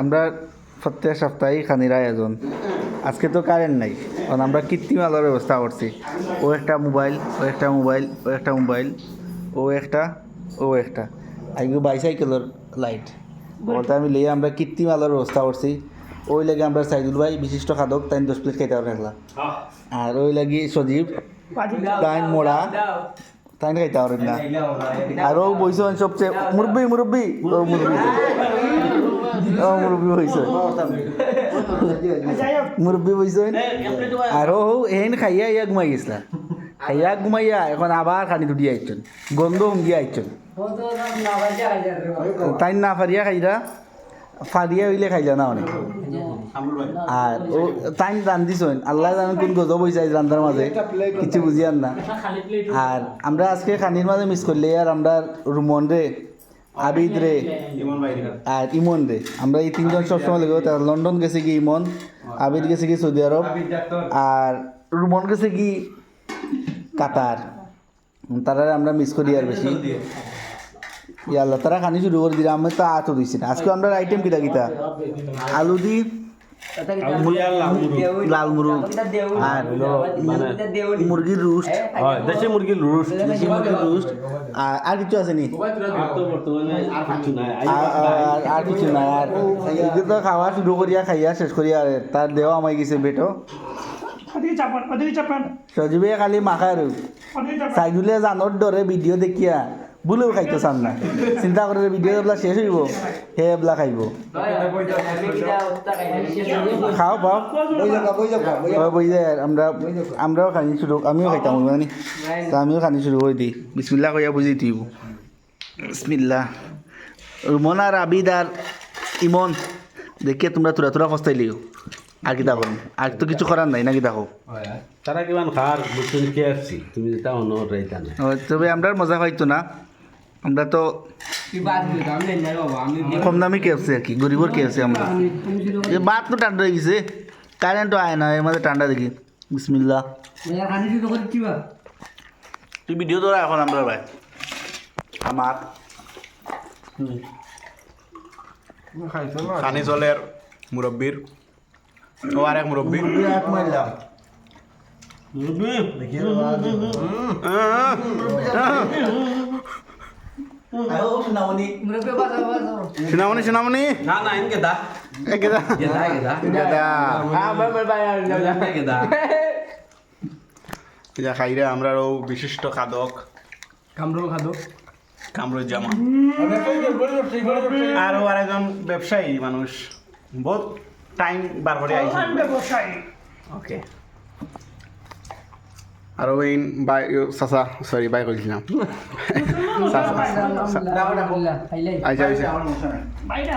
আমরা প্রত্যেক সপ্তাহে খানির আয়োজন। আজকে তো কারেন্ট নাই। কারণ আমরা কৃত্রিম আলোর ব্যবস্থা করছি। ও একটা মোবাইল ও একটা মোবাইল ও একটা মোবাইল ও একটা ও একটা। আইগো বাইসাইকেলের লাইট ওটা আমি লিয়ে আমরা কৃত্রিম আলোর ব্যবস্থা করছি। ওই লাগে আমরা সাইদুল ভাই বিশিষ্ট খাদক তাই দশ প্লেট খাইতে পারলাম আর ওই লাগি সজীব তাই মোড়া তাই খাইতে পারেন না। আর ও বইছে সবচেয়ে মুরব্বি মুরব্বি মুরব্বি। ও, মুরব্বি হয়েছে মুরব্বি বইছে আর ও এহেন খাইয়া ইয়া ঘুমাই গেছিলা। খাইয়া ঘুমাইয়া এখন আবার খানি দুটি আইছেন গন্ধ হুঙ্গি আইছেন তাই না ফারিয়া খাইরা, ফারিয়া হইলে খাইলা না অনেক। আর ও তাই রান্ধিছেন আল্লাহ জানেন কোন গজব হয়েছে রান্ধার মাঝে কিছু বুঝিয়ান না। আর আমরা আজকে খানির মাঝে মিস করলে আর আমরা রুমন রে আবিদ রে। আর ইমন রে। আমরা এই তিনজন সবসময় লেগে লন্ডন গেছে কি ইমন? আবিদ গেছে কি সৌদি আরব? আর রুমন গেছে কি কাতার। তারা আমরা মিস করি আর বেশি। ইয়াল্লা তারা খানি শুরু করে দিলাম আমি তো আতো দিছি না। আজকে আমরা আইটেম কিটা কিটা? আলু দি লাল মুরগ আর মুরগির রুস্ট। হয় দেশি মুরগির রুস্ট দেশি মুরগির রুস্ট। আর আর কিছু আছে নি? আর তো বর্তমানে আর কিছু নাই। আর আর- আর কিছু না এগুলো তো খাওয়া শুরু করিয়া খাইয়া শেষ করিয়া আর তার দেওয়া আমায় গেছে বেটো। সজীবে খালি মাখায় আর ওদিকে জানোর ডরে ভিডিও দেখিয়া। বুলেও খাইতে চান না। চিন্তা করে ভিডিও এবলা শেষ হইব হে এবলা খাইব খাও পাও। বই যায় আমরা আমরাও খানি শুরু আমিও খাইতাম মানে। আমিও খানি শুরু করে দিই বিসমিল্লা কইয়া বুঝি দিব। বিসমিল্লা রুমন আর আবিদ আর ইমন দেখিয়ে তোমরা তোরা তোরা ফস্তাই লিও আর কি দেখো আর তো কিছু করার নাই নাকি দেখো তারা কিমান খার তুমি যেটা তবে আমরা মজা পাইতো না। আমরা তো কম দামি কেফসি আর কি গরিবর কেফসি আমরা। এ বাত তো ঠান্ডা হয়ে গেছে। কারেন্টও আয় না এর মধ্যে ঠান্ডা দেখি। বিসমিল্লা তুই ভিডিও তোরা এখন আমরা ভাই। আমার। খানি চলের মুরব্বীর। ও আর এক মুরব্বী। সিনামনি সিনামনি না না ইনকে দা। একেদা গেদা গেদা গেদা গেদা যা খাইরে আমরাও বিশিষ্ট খাদক। কামরুল খাদক। কামরুজ জামা আরও আরেকজন ব্যবসায়ী মানুষ। বহুত টাইম বার করে আইছে। ব্যবসায়ী। ওকে আৰু ওই বাই চাচা সরি বাই চাচা আচ্ছা আচ্ছা বাইরে